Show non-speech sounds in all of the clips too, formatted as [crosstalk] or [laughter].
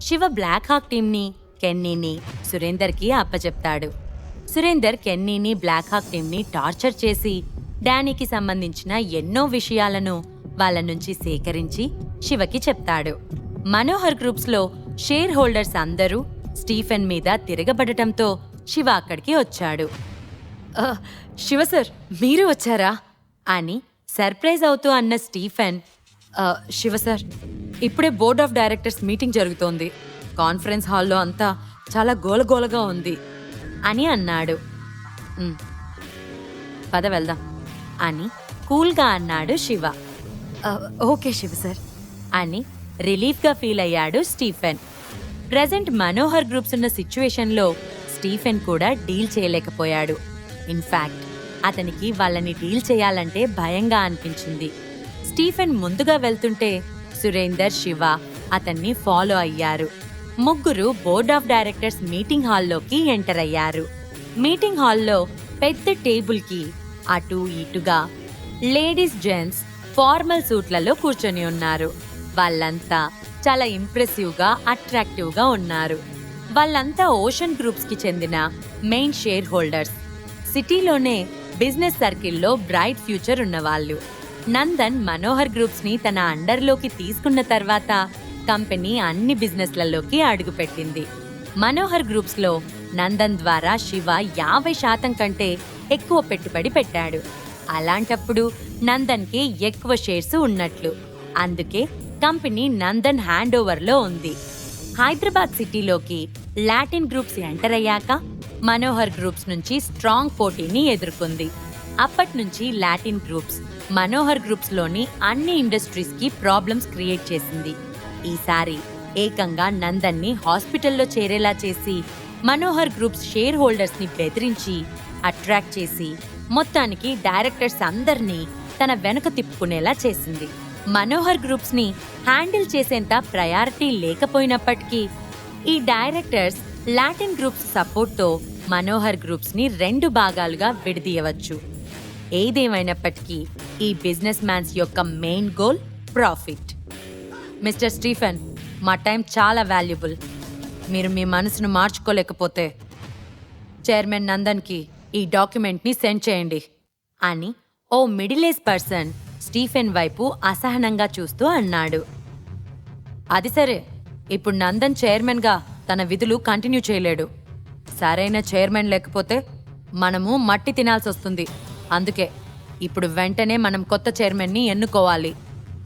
Shiva black hack టీంని కెన్నీని సురేందర్కి అప్పచెప్తాడు సురేందర్ కెన్నీని బ్లాక్ హాక్ టీంని టార్చర్ చేసి డానీకి సంబంధించిన ఎన్నో విషయాలను వాళ్ళ నుంచి సేకరించి శివకి చెప్తాడు. మనోహర్ గ్రూప్స్లో షేర్ హోల్డర్స్ అందరూ స్టీఫెన్ మీద తిరగబడటంతో శివ అక్కడికి వచ్చాడు. శివ సార్ మీరు వచ్చారా? అని సర్ప్రైజ్ అవుతూ అన్న స్టీఫెన్ శివ సార్ ఇప్పుడే బోర్డ్ ఆఫ్ డైరెక్టర్స్ మీటింగ్ జరుగుతోంది. కాన్ఫరెన్స్ హాల్లో అంతా చాలా గోలగోలగా ఉంది అని అన్నాడు. పద వెళ్దాం అని కూల్గా అన్నాడు శివ. ఓకే శివ సార్ అని రిలీఫ్గా ఫీల్ అయ్యాడు స్టీఫెన్. ప్రజెంట్ మనోహర్ గ్రూప్స్ ఉన్న సిచ్యువేషన్లో స్టీఫెన్ కూడా డీల్ చేయలేకపోయాడు. ఇన్ఫాక్ట్ అతనికి వాళ్ళని డీల్ చేయాలంటే భయంగా అనిపించింది. స్టీఫెన్ ముందుగా వెళ్తుంటే సురేందర్ శివ అతన్ని ఫాలో అయ్యారు. ముగ్గురు బోర్డ్ ఆఫ్ డైరెక్టర్స్ మీటింగ్ హాల్లోకి ఎంటర్ అయ్యారు. మీటింగ్ హాల్లో పెద్ద టేబుల్కి అటు ఇటుగా లేడీస్ జెంట్స్ ఫార్మల్ సూట్లలో కూర్చొని ఉన్నారు. వాళ్ళంతా చాలా ఇంప్రెసివ్గా అట్రాక్టివ్గా ఉన్నారు. వాళ్ళంతా ఓషన్ గ్రూప్స్కి చెందిన మెయిన్ షేర్ హోల్డర్స్. సిటీలోనే బిజినెస్ సర్కిల్లో బ్రైట్ ఫ్యూచర్ ఉన్నవాళ్ళు. నందన్ మనోహర్ గ్రూప్స్ని తన అండర్లోకి తీసుకున్న తర్వాత కంపెనీ అన్ని బిజినెస్లలోకి అడుగుపెట్టింది. మనోహర్ గ్రూప్స్లో నందన్ ద్వారా శివ యాభై శాతం కంటే ఎక్కువ పెట్టుబడి పెట్టాడు. అలాంటప్పుడు నందన్కి ఎక్కువ షేర్స్ ఉన్నట్లు. అందుకే కంపెనీ నందన్ హ్యాండ్ ఓవర్లో ఉంది. హైదరాబాద్ సిటీలోకి లాటిన్ గ్రూప్స్ ఎంటర్ అయ్యాక మనోహర్ గ్రూప్స్ నుంచి స్ట్రాంగ్ పోటీని ఎదుర్కొంది. అప్పటి నుంచి లాటిన్ గ్రూప్స్ మనోహర్ గ్రూప్స్లోని అన్ని ఇండస్ట్రీస్కి ప్రాబ్లమ్స్ క్రియేట్ చేసింది. ఈసారి ఏకంగా నందన్ని హాస్పిటల్లో చేరేలా చేసి మనోహర్ గ్రూప్స్ షేర్ హోల్డర్స్ని బెదిరించి అట్రాక్ట్ చేసి మొత్తానికి డైరెక్టర్స్ అందర్నీ తన వెనుక తిప్పుకునేలా చేసింది. మనోహర్ గ్రూప్స్ని హ్యాండిల్ చేసేంత ప్రయారిటీ లేకపోయినప్పటికీ ఈ డైరెక్టర్స్ లాటిన్ గ్రూప్స్ సపోర్ట్తో మనోహర్ గ్రూప్స్ని రెండు భాగాలుగా విడదీయవచ్చు. ఏదేమైనప్పటికీ ఈ బిజినెస్ మ్యాన్స్ యొక్క main goal profit. Mister Stephen మా టైం చాలా వాల్యుబుల్. మీరు మీ మనసును మార్చుకోలేకపోతే చైర్మన్ నందన్కి ఈ డాక్యుమెంట్ని సెండ్ చేయండి అని ఓ మిడిల్ ఏజ్ పర్సన్ స్టీఫెన్ వైపు అసహనంగా చూస్తూ అన్నాడు. అది సరే ఇప్పుడు నందన్ చైర్మన్గా తన విధులు కంటిన్యూ చేయలేడు. సరైన చైర్మన్ లేకపోతే మనము మట్టి తినాల్సి వస్తుంది అందుకే ఇప్పుడు వెంటనే మనం కొత్త చైర్మన్ని ఎన్నుకోవాలి.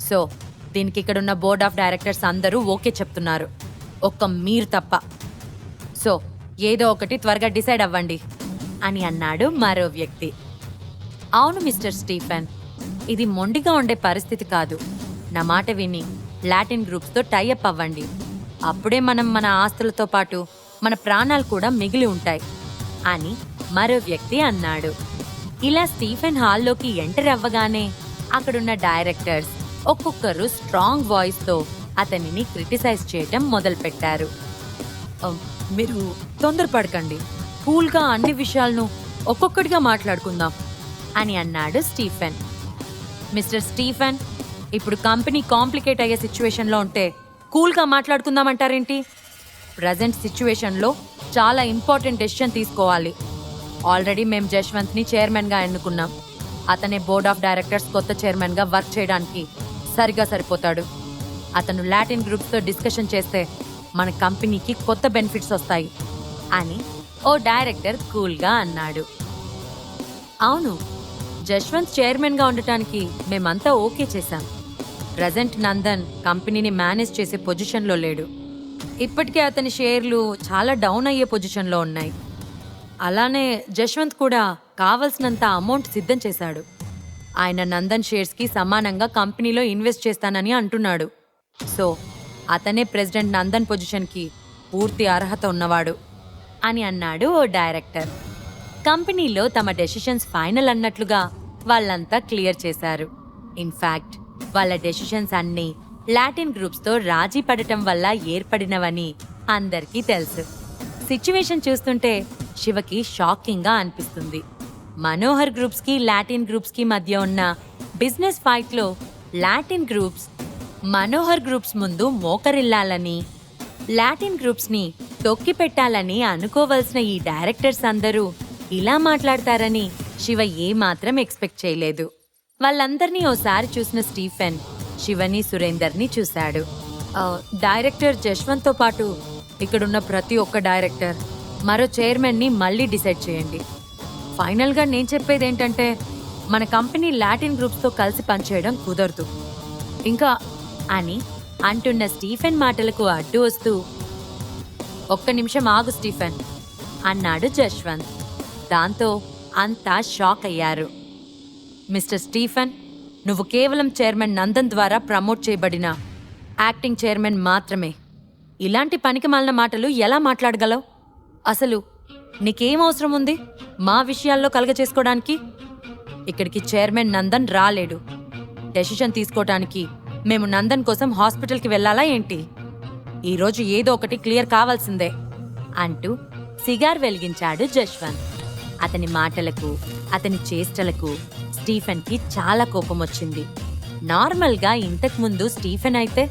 సో దీనికి ఇక్కడున్న బోర్డ్ ఆఫ్ డైరెక్టర్స్ అందరూ ఓకే చెప్తున్నారు. ఒక్క మీరు తప్ప. సో ఏదో ఒకటి త్వరగా డిసైడ్ అవ్వండి అని అన్నాడు మరో వ్యక్తి. అవును మిస్టర్ స్టీఫెన్ ఇది మొండిగా ఉండే పరిస్థితి కాదు. నా మాట విని లాటిన్ గ్రూప్స్తో టైఅప్ అవ్వండి. అప్పుడే మనం మన ఆస్తులతో పాటు మన ప్రాణాలు కూడా మిగిలి ఉంటాయి అని మరో వ్యక్తి అన్నాడు. ఇలా స్టీఫెన్ హాల్లోకి ఎంటర్ అవ్వగానే అక్కడున్న డైరెక్టర్స్ ఒక్కొక్కరు స్ట్రాంగ్ వాయిస్తో అతనిని క్రిటిసైజ్ చేయటం మొదలుపెట్టారు. మీరు తొందరపడకండి. కూల్గా అన్ని విషయాలను ఒక్కొక్కటిగా మాట్లాడుకుందాం అని అన్నాడు స్టీఫెన్. మిస్టర్ స్టీఫెన్ ఇప్పుడు కంపెనీ కాంప్లికేట్ అయ్యే సిచ్యువేషన్లో ఉంటే కూల్గా మాట్లాడుకుందామంటారేంటి? ప్రజెంట్ సిచ్యువేషన్లో చాలా ఇంపార్టెంట్ డెసిషన్ తీసుకోవాలి. ఆల్రెడీ మేము జశ్వంత్ని చైర్మన్గా ఎన్నుకున్నాం. అతనే బోర్డ్ ఆఫ్ డైరెక్టర్స్ కొత్త చైర్మన్గా వర్క్ చేయడానికి సరిగా సరిపోతాడు. అతను లాటిన్ గ్రూప్స్తో డిస్కషన్ చేస్తే మన కంపెనీకి కొత్త బెనిఫిట్స్ వస్తాయి అని ఓ డైరెక్టర్ కూల్గా అన్నాడు. అవును జశ్వంత్ చైర్మన్గా ఉండటానికి మేమంతా ఓకే చేశాం. ప్రజెంట్ నందన్ కంపెనీని మేనేజ్ చేసే పొజిషన్లో లేడు. ఇప్పటికే అతని షేర్లు చాలా డౌన్ అయ్యే పొజిషన్లో ఉన్నాయి. అలానే జశ్వంత్ కూడా కావలసినంత అమౌంట్ సిద్ధం చేశాడు. ఆయన నందన్ షేర్స్కి సమానంగా కంపెనీలో ఇన్వెస్ట్ చేస్తానని అంటున్నాడు. సో అతనే ప్రెసిడెంట్ నందన్ పొజిషన్కి పూర్తి అర్హత ఉన్నవాడు అని అన్నాడు ఓ డైరెక్టర్. కంపెనీలో తమ డెసిషన్స్ ఫైనల్ అన్నట్లుగా వాళ్ళంతా క్లియర్ చేశారు. ఇన్ఫాక్ట్ వాళ్ళ డెసిషన్స్ అన్నీ లాటిన్ గ్రూప్స్తో రాజీ పడటం వల్ల ఏర్పడినవని అందరికీ తెలుసు. సిచ్యువేషన్ చూస్తుంటే శివకి షాకింగ్గా అనిపిస్తుంది. మనోహర్ గ్రూప్స్కి లాటిన్ గ్రూప్స్కి మధ్య ఉన్న బిజినెస్ ఫైట్లో లాటిన్ గ్రూప్స్ మనోహర్ గ్రూప్స్ ముందు మోకరిల్లాలని లాటిన్ గ్రూప్స్ని తొక్కి పెట్టాలని అనుకోవలసిన ఈ డైరెక్టర్స్ అందరూ ఇలా మాట్లాడతారని శివ ఏమాత్రం ఎక్స్పెక్ట్ చేయలేదు. వాళ్ళందరినీ ఓసారి చూసిన స్టీఫెన్ శివని సురేందర్ని చూశాడు. డైరెక్టర్ జశ్వంత్తో పాటు ఇక్కడున్న ప్రతి ఒక్క డైరెక్టర్ మరో చైర్మన్ని మళ్ళీ డిసైడ్ చేయండి. ఫైనల్గా నేను చెప్పేది ఏంటంటే మన కంపెనీ లాటిన్ గ్రూప్స్తో కలిసి పనిచేయడం కుదరదు. ఇంకా అని అంటున్న స్టీఫెన్ మాటలకు అడ్డు వస్తూ ఒక్క నిమిషం ఆగు స్టీఫెన్ అన్నాడు జశ్వంత్. దాంతో అంతా షాక్ అయ్యారు. మిస్టర్ స్టీఫెన్ నువ్వు కేవలం చైర్మన్ నందన్ ద్వారా ప్రమోట్ చేయబడిన యాక్టింగ్ చైర్మన్ మాత్రమే. ఇలాంటి పనికి మాలిన మాటలు ఎలా మాట్లాడగలవు? అసలు నీకేం అవసరం ఉంది? మా విషయాల్లో కలగచేసుకోవడానికి ఇక్కడికి చైర్మన్ నందన్ రాలేడు. డెసిషన్ తీసుకోవటానికి మేము నందన్ కోసం హాస్పిటల్కి వెళ్ళాలా ఏంటి? ఈరోజు ఏదో ఒకటి క్లియర్ కావాల్సిందే అంటూ సిగార్ వెలిగించాడు జశ్వంత్. అతని మాటలకు అతని చేష్టలకు స్టీఫెన్కి చాలా కోపం వచ్చింది నార్మల్గా ఇంతకుముందు స్టీఫెన్ అయితే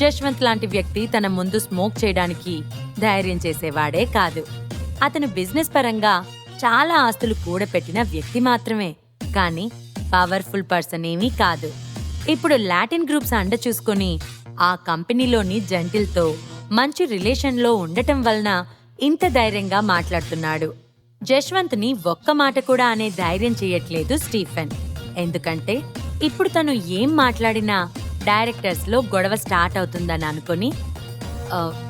జశ్వంత్ లాంటి వ్యక్తి తన ముందు స్మోక్ చేయడానికి ధైర్యం చేసేవాడే కాదు. అతను బిజినెస్ పరంగా చాలా ఆస్తులు కూడపెట్టిన వ్యక్తి మాత్రమే. కానీ పవర్ఫుల్ పర్సన్ ఏమీ కాదు. ఇప్పుడు లాటిన్ గ్రూప్స్ అండ చూసుకొని ఆ కంపెనీలోని జంటిల్తో మంచి రిలేషన్లో ఉండటం వలన ఇంత ధైర్యంగా మాట్లాడుతున్నాడు. జశ్వంత్ని ఒక్క మాట కూడా అనే ధైర్యం చేయట్లేదు స్టీఫెన్. ఎందుకంటే ఇప్పుడు తను ఏం మాట్లాడినా డైరెక్టర్స్లో గొడవ స్టార్ట్ అవుతుందని అనుకొని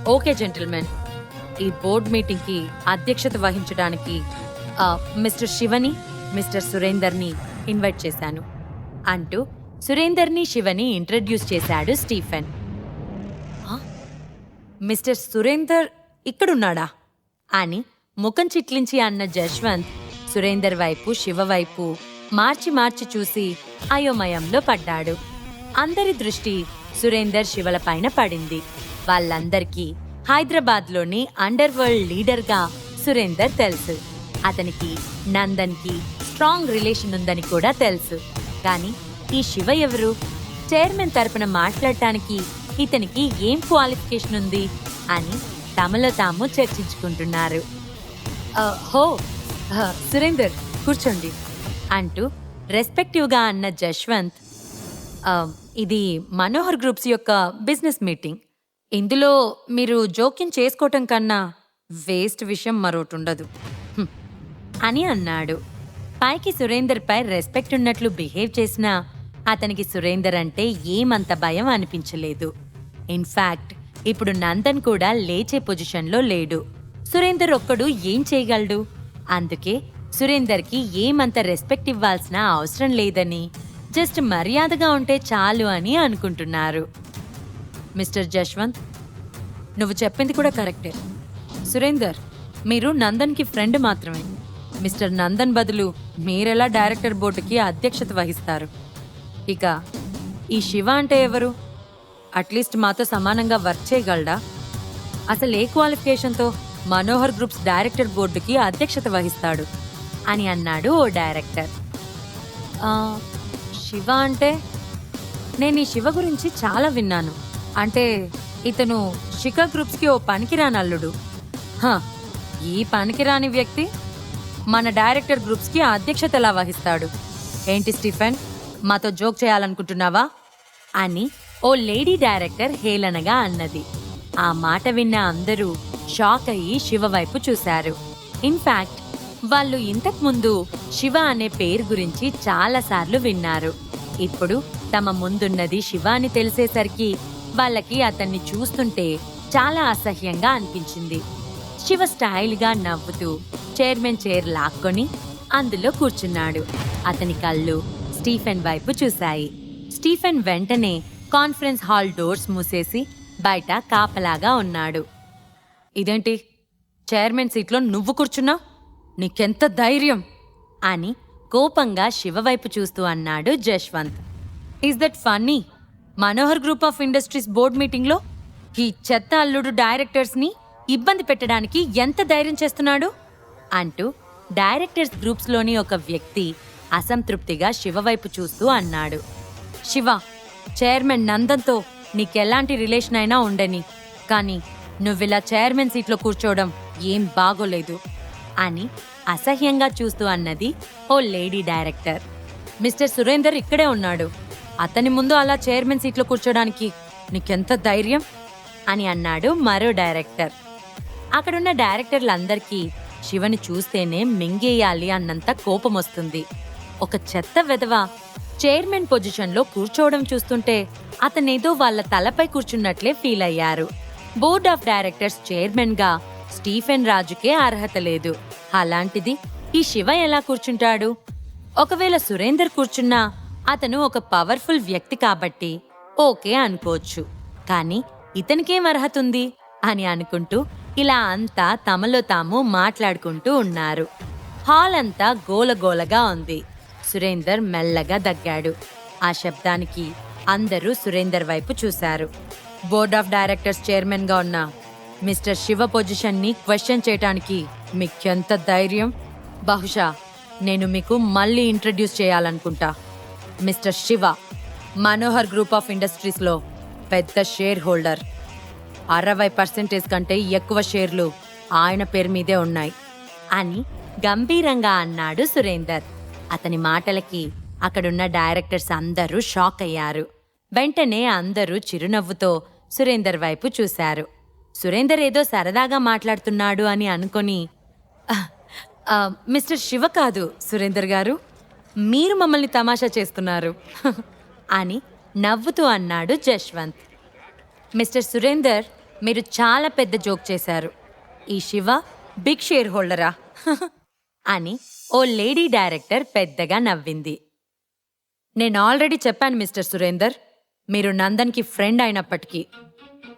ఓకే జెంటిల్మెన్. ఈ బోర్డ్ మీటింగ్కి అధ్యక్షత వహించడానికి మిస్టర్ శివని మిస్టర్ సురేందర్ని ఇన్వైట్ చేశాను. అంటూ సురేందర్ని శివని ఇంట్రడ్యూస్ చేశాడు స్టీఫెన్. మిస్టర్ సురేందర్ ఇక్కడున్నాడా? అని ముఖం చిట్లించి అన్న జశ్వంత్ సురేందర్ వైపు శివ వైపు మార్చి మార్చి చూసి అయోమయంలో పడ్డాడు. అందరి దృష్టి సురేందర్ శివల పైన పడింది. వాళ్ళందరికీ హైదరాబాద్లోని అండర్ వరల్డ్ లీడర్గా సురేందర్ తెలుసు. అతనికి నందన్కి స్ట్రాంగ్ రిలేషన్ ఉందని కూడా తెలుసు. కానీ ఈ శివ ఎవరు? చైర్మన్ తరపున మాట్లాడటానికి ఇతనికి ఏం క్వాలిఫికేషన్ ఉంది అని తమలో తాము చర్చించుకుంటున్నారు. హో సురేందర్ కూర్చోండి అంటూ రెస్పెక్టివ్గా అన్న జశ్వంత్ ఇది మనోహర్ గ్రూప్స్ యొక్క బిజినెస్ మీటింగ్. ఇందులో మీరు జోక్యం చేసుకోవటం కన్నా వేస్ట్ విషయం మరోటి ఉండదు హ్మ్." అని అన్నాడు. పైకి సురేందర్పై రెస్పెక్ట్ ఉన్నట్లు బిహేవ్ చేసినా అతనికి సురేందర్ అంటే ఏమంత భయం అనిపించలేదు. ఇన్ఫాక్ట్ ఇప్పుడు నందన్ కూడా లేచే పొజిషన్లో లేడు. సురేందర్ ఒక్కడు ఏం చేయగలడు? అందుకే సురేందర్కి ఏమంత రెస్పెక్ట్ ఇవ్వాల్సిన అవసరం లేదని జస్ట్ మర్యాదగా ఉంటే చాలు అని అనుకుంటున్నారు. మిస్టర్ జశ్వంత్ నువ్వు చెప్పింది కూడా కరెక్టే. సురేందర్ మీరు నందన్కి ఫ్రెండ్ మాత్రమే. మిస్టర్ నందన్ బదులు మీరెలా డైరెక్టర్ బోర్డుకి అధ్యక్షత వహిస్తారు? ఇక ఈ శివ అంటే ఎవరు? అట్లీస్ట్ మాతో సమానంగా వర్క్ చేయగలడా? అసలు ఏ క్వాలిఫికేషన్తో మనోహర్ గ్రూప్స్ డైరెక్టర్ బోర్డుకి అధ్యక్షత వహిస్తాడు? అని అన్నాడు ఓ డైరెక్టర్. శివ అంటే నేను ఈ శివ గురించి చాలా విన్నాను. అంటే ఇతను శిఖ గ్రూప్స్కి ఓ పనికిరాని అల్లుడు. హ, ఈ పనికిరాని వ్యక్తి మన డైరెక్టర్ గ్రూప్స్కి అధ్యక్షత ఎలా వహిస్తాడు? ఏంటి స్టీఫెన్ మాతో జోక్ చేయాలనుకుంటున్నావా? అని ఓ లేడీ డైరెక్టర్ హేళనగా అన్నది. ఆ మాట విన్న అందరూ షాక్ అయ్యి శివ వైపు చూశారు. ఇన్ఫాక్ట్ వాళ్ళు ఇంతకుముందు శివ అనే పేరు గురించి చాలాసార్లు విన్నారు. ఇప్పుడు తమ ముందున్నది శివ అని తెలిసేసరికి వాళ్ళకి అతన్ని చూస్తుంటే చాలా అసహ్యంగా అనిపించింది. శివ స్టైల్గా నవ్వుతూ చైర్మన్ చైర్ లాక్కొని అందులో కూర్చున్నాడు. అతని కళ్ళు స్టీఫెన్ వైపు చూశాయి. స్టీఫెన్ వెంటనే కాన్ఫరెన్స్ హాల్ డోర్స్ మూసేసి బయట కాపలాగా ఉన్నాడు. ఇదేంటి? చైర్మన్ సీట్లో నువ్వు కూర్చున్నావు? నీకెంత ధైర్యం? అని కోపంగా శివ వైపు చూస్తూ అన్నాడు Jashwant. Is that funny Manohar Group of Industries board మీటింగ్లో ఈ చెత్త అల్లుడు డైరెక్టర్స్ని ఇబ్బంది పెట్టడానికి ఎంత ధైర్యం చేస్తున్నాడు? అంటూ డైరెక్టర్స్ గ్రూప్స్లోని ఒక వ్యక్తి అసంతృప్తిగా శివ వైపు చూస్తూ అన్నాడు. శివ చైర్మన్ నందన్తో నీకెలాంటి రిలేషన్ అయినా ఉండని కానీ నువ్విలా చైర్మన్ సీట్లో కూర్చోవడం ఏం బాగోలేదు అని అసహ్యంగా చూస్తూ అన్నది ఓ లేడీ డైరెక్టర్. మిస్టర్ సురేందర్ ఇక్కడే ఉన్నాడు. అతని ముందు అలా చైర్మన్ సీట్లో కూర్చోడానికి నీకెంత ధైర్యం? అని అన్నాడు మరో డైరెక్టర్. అక్కడున్న డైరెక్టర్లందరికీ శివని చూస్తేనే మింగేయాలి అన్నంత కోపం వస్తుంది ఒక చెత్త వెధవ చైర్మన్ పొజిషన్లో కూర్చోవడం చూస్తుంటే అతనేదో వాళ్ళ తలపై కూర్చున్నట్లే ఫీల్ అయ్యారు బోర్డ్ ఆఫ్ డైరెక్టర్స్ చైర్మన్గా స్టీఫెన్ రాజుకే అర్హత లేదు. అలాంటిది ఈ శివ ఎలా కూర్చుంటాడు? ఒకవేళ సురేందర్ కూర్చున్నా అతను ఒక పవర్ఫుల్ వ్యక్తి కాబట్టి ఓకే అనుకోవచ్చు. కానీ ఇతనికేం అర్హత ఉంది? అని అనుకుంటూ ఇలా అంతా తమలో తాము మాట్లాడుకుంటూ ఉన్నారు. హాల్ అంతా గోలగోలగా ఉంది. సురేందర్ మెల్లగా దగ్గాడు. ఆ శబ్దానికి అందరూ సురేందర్ వైపు చూశారు. బోర్డ్ ఆఫ్ డైరెక్టర్స్ చైర్మన్గా ఉన్న మిస్టర్ శివ పొజిషన్ని క్వశ్చన్ చేయటానికి మీకెంత ధైర్యం? బహుశా నేను మీకు మళ్ళీ introduce చేయాలనుకుంటా. Mister Shiva Manohar Group of ఇండస్ట్రీస్లో పెద్ద షేర్ హోల్డర్. అరవై పర్సెంటేజ్ కంటే ఎక్కువ షేర్లు ఆయన పేరు మీదే ఉన్నాయి. అని గంభీరంగా అన్నాడు సురేందర్. అతని మాటలకి అక్కడున్న డైరెక్టర్స్ అందరూ షాక్ అయ్యారు. వెంటనే అందరూ చిరునవ్వుతో సురేందర్ వైపు చూశారు. సురేందర్ ఏదో సరదాగా మాట్లాడుతున్నాడు అని అనుకొని మిస్టర్ శివ కాదు సురేందర్ గారు. మీరు మమ్మల్ని తమాషా చేస్తున్నారు. [laughs] అని నవ్వుతూ అన్నాడు జశ్వంత్. మిస్టర్ సురేందర్ మీరు చాలా పెద్ద జోక్ చేశారు. ఈ శివ బిగ్ షేర్ హోల్డరా? [laughs] అని ఓ లేడీ డైరెక్టర్ పెద్దగా నవ్వింది. నేను ఆల్రెడీ చెప్పాను మిస్టర్ సురేందర్ మీరు నందన్కి ఫ్రెండ్ అయినప్పటికీ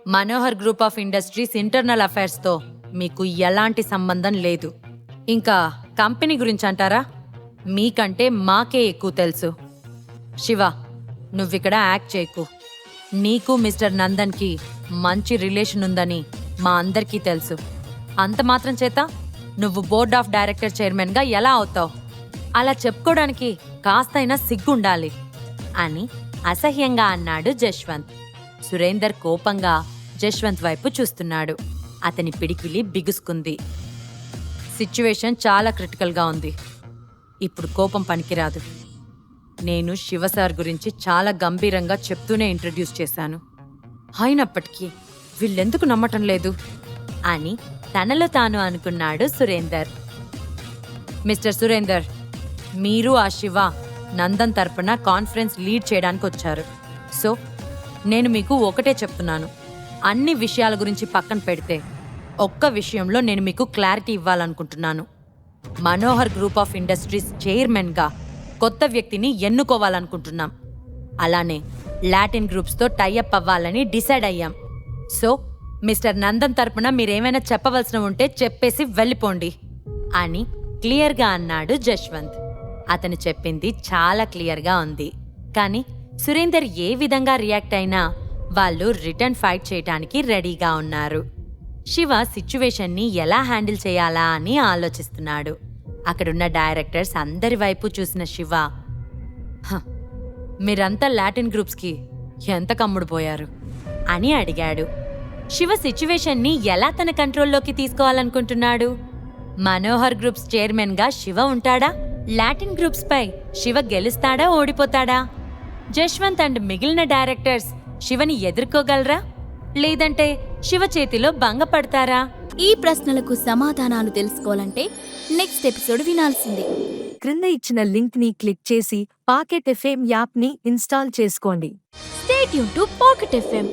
Manohar Group of Industries internal అఫైర్స్తో మీకు ఎలాంటి సంబంధం లేదు. ఇంకా కంపెనీ గురించి అంటారా? మీకంటే మాకే ఎక్కువ తెలుసు. శివ నువ్విక్కడ యాక్ట్ చేయకు. నీకు మిస్టర్ నందన్కి మంచి రిలేషన్ ఉందని మా అందరికీ తెలుసు. అంత మాత్రం చేత నువ్వు బోర్డ్ ఆఫ్ డైరెక్టర్ చైర్మన్గా ఎలా అవుతావు? అలా చెప్పుకోవడానికి కాస్తైనా సిగ్గుండాలి. అని అసహ్యంగా అన్నాడు జశ్వంత్. సురేందర్ కోపంగా జశ్వంత్ వైపు చూస్తున్నాడు. అతని పిడికిలి బిగుసుకుంది. సిచ్యువేషన్ చాలా క్రిటికల్గా ఉంది. ఇప్పుడు కోపం పనికిరాదు. నేను శివ సార్ గురించి చాలా గంభీరంగా చెప్తూనే ఇంట్రడ్యూస్ చేశాను. అయినప్పటికీ వీళ్ళెందుకు నమ్మటం లేదు? అని తనలో తాను అనుకున్నాడు సురేందర్. మిస్టర్ సురేందర్ మీరు ఆ శివ నందన్ తరపున కాన్ఫరెన్స్ లీడ్ చేయడానికి వచ్చారు. సో నేను మీకు ఒకటే చెప్తున్నాను. అన్ని విషయాల గురించి పక్కన పెడితే ఒక్క విషయంలో నేను మీకు క్లారిటీ ఇవ్వాలనుకుంటున్నాను. మనోహర్ గ్రూప్ ఆఫ్ ఇండస్ట్రీస్ చైర్మన్గా కొత్త వ్యక్తిని ఎన్నుకోవాలనుకుంటున్నాం. అలానే లాటిన్ గ్రూప్స్తో టైఅప్ అవ్వాలని డిసైడ్ అయ్యాం. సో మిస్టర్ నందన్ తరపున మీరేమైనా చెప్పవలసిన ఉంటే చెప్పేసి వెళ్ళిపోండి అని క్లియర్గా అన్నాడు జశ్వంత్. అతను చెప్పింది చాలా క్లియర్గా ఉంది. కానీ సురేందర్ ఏ విధంగా రియాక్ట్ అయినా వాళ్ళు రిటర్న్ ఫైట్ చేయటానికి రెడీగా ఉన్నారు. శివ సిచ్యువేషన్ని ఎలా హ్యాండిల్ చేయాలా అని ఆలోచిస్తున్నాడు. అక్కడున్న డైరెక్టర్స్ అందరి వైపు చూసిన శివ "హ, మీరంతా లాటిన్ గ్రూప్స్కి ఎంత కమ్ముడుపోయారు అని అడిగాడు. శివ సిచ్యువేషన్ని ఎలా తన కంట్రోల్లోకి తీసుకోవాలనుకుంటున్నాడు? మనోహర్ గ్రూప్స్ చైర్మన్గా శివ ఉంటాడా? లాటిన్ గ్రూప్స్పై శివ గెలుస్తాడా ఓడిపోతాడా? జశ్వంత్ అండ్ మిగిలిన డైరెక్టర్స్ శివని ఎదుర్కోగలరా? లేదంటే శివ చేతిలో భంగపడతారా? ఈ ప్రశ్నలకు సమాధానాలు తెలుసుకోవాలంటే నెక్స్ట్ ఎపిసోడ్ వినాల్సిందే. క్రింద ఇచ్చిన లింక్ని క్లిక్ చేసి పాకెట్ ఎఫ్ఎం యాప్ని ఇన్స్టాల్ చేసుకోండి. స్టేట్ యూన్ టు పాకెట్ ఎఫ్ఎం